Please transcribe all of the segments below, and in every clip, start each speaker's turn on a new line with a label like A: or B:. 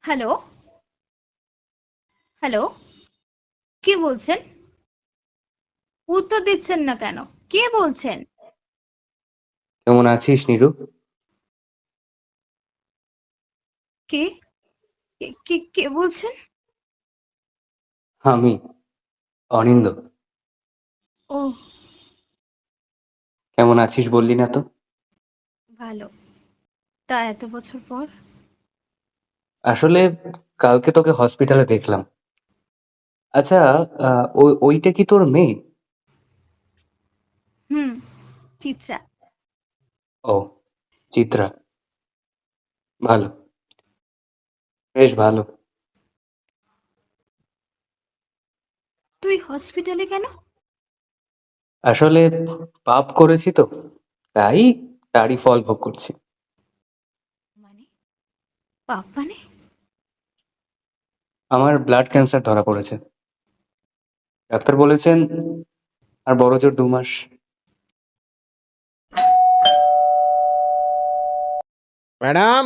A: Hello? Hello? কে বলছেন? উত্তর দিচ্ছেন না কেন? কে বলছেন?
B: কেমন আছিস নিরু?
A: কে? কে- কে বলছেন?
B: আমি অনিন্দ।
A: ও।
B: কেমন আছিস বললি না তো?
A: তা এত বছর পর?
B: আসলে কালকে তোকে হসপিটালে দেখলাম। আচ্ছা আহ, ওই ওইটা কি তোর মেয়ে?
A: হুম চিত্রা।
B: ও চিত্রা। ভালো। বেশ ভালো।
A: তুই হসপিটালে কেন?
B: আসলে পাপ করেছি তো তাই তারই ফল ভোগ করছি।
A: পাপ মানে
B: আমার ব্লাড ক্যান্সার ধরা পড়েছে। ডাক্তার বলেছেন আর বড় জোর দু মাস।
C: ম্যাডাম?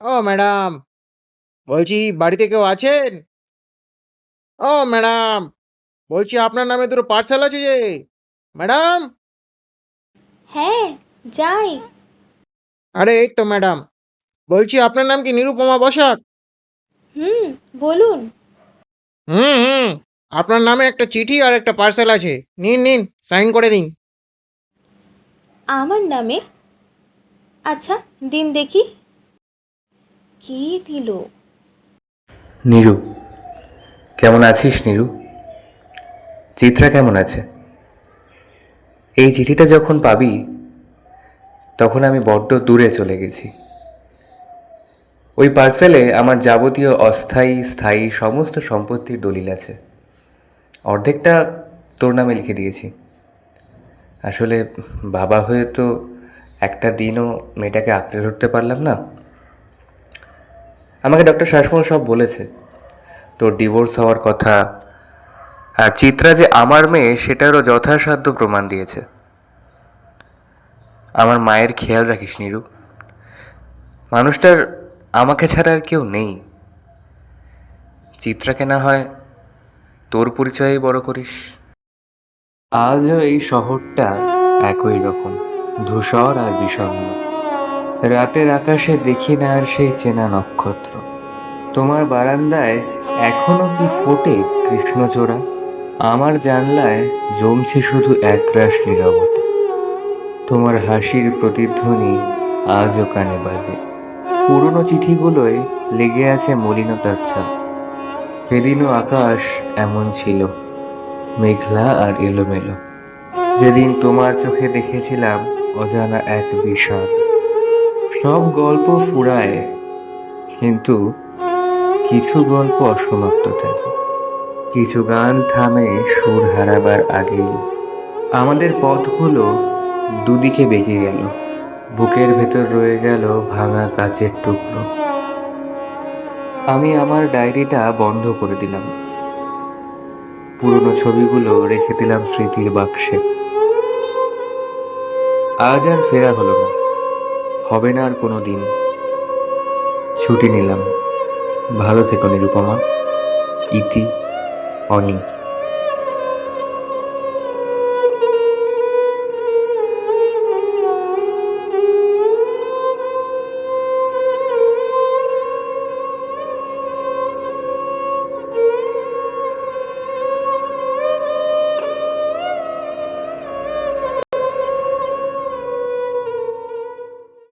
C: ও ম্যাডাম। বলছি বাড়িতে কেউ আছেন? ও ম্যাডাম। বলছি আপনার নামে দুটো পার্সেল আছে যে। ম্যাডাম?
D: হ্যাঁ যাই।
C: আরে এই তো ম্যাডাম। বলছি আপনার নাম কি নিরুপমা বসাক?
D: হুম বলুন।
C: হুম হুম আপনার নামে একটা চিঠি আর একটা পার্সেল আছে। নিন নিন সাইন করে দিন।
D: আমার নামে? আচ্ছা দিন দেখি। কি দিল?
B: নিরু কেমন আছিস নিরু? চিত্রা কেমন আছে? এই চিঠিটা যখন পাবি তখন আমি বড্ড দূরে চলে গেছি। ওই পার্সেলে আমার যাবতীয় অস্থায়ী, স্থায়ী সমস্ত সম্পত্তির দলিল আছে। অর্ধেকটা তোর নামে লিখে দিয়েছি। আসলে বাবা হয়ে তো একটা দিনও মেয়েটাকে আঁকড়ে ধরতে পারলাম না। আমাকে ডক্টর শাসমল সব বলেছে। তোর ডিভোর্স হওয়ার কথা আর চিত্রা যে আমার মেয়ে, সেটারও যথাসাধ্য প্রমাণ দিয়েছে। আমার মায়ের খেয়াল রাখিস নিরু। মানুষটার আমাকে ছাড়া আর কেউ নেই। চিত্রাকে না হয় তোর পরিচয়েই বড় করিস। আজও এই শহরটা একই রকম, ধূসর আর বিষণ্ণ। রাতের আকাশে দেখি না আর সেই চেনা নক্ষত্র। তোমার বারান্দায় এখনও কি ফোটে কৃষ্ণচূড়া? আমার জানলায় জমছে শুধু একরাশ নীরবতা। তোমার হাসির প্রতিধ্বনি আজও কানে বাজে। পুরনো চিঠিগুলোয় লেগে আছে মলিনতার ছাপ সেদিনও আকাশ এমন ছিল, মেঘলা আর এলোমেলো। যেদিন তোমার চোখে দেখেছিলাম অজানা এক বিষাদ। সব গল্প ফুরায়, কিন্তু কিছু গল্প অসমাপ্ত থাকে। কিছু গান থামে সুর হারাবার আগেই। আমাদের পথগুলো দুদিকে বেঁকে গেল বুকের ভেতর রয়ে গেল ভাঙা কাচের টুকরো। আমি আমার ডায়েরিটা বন্ধ করে দিলাম। পুরনো ছবিগুলো রেখে দিলাম স্মৃতির বাক্সে। আজ আর ফেরা হলো না। হবে না আর কোনো দিন। ছুটি নিলাম। ভালো থেকো নিরুপমা। ইতি অনি।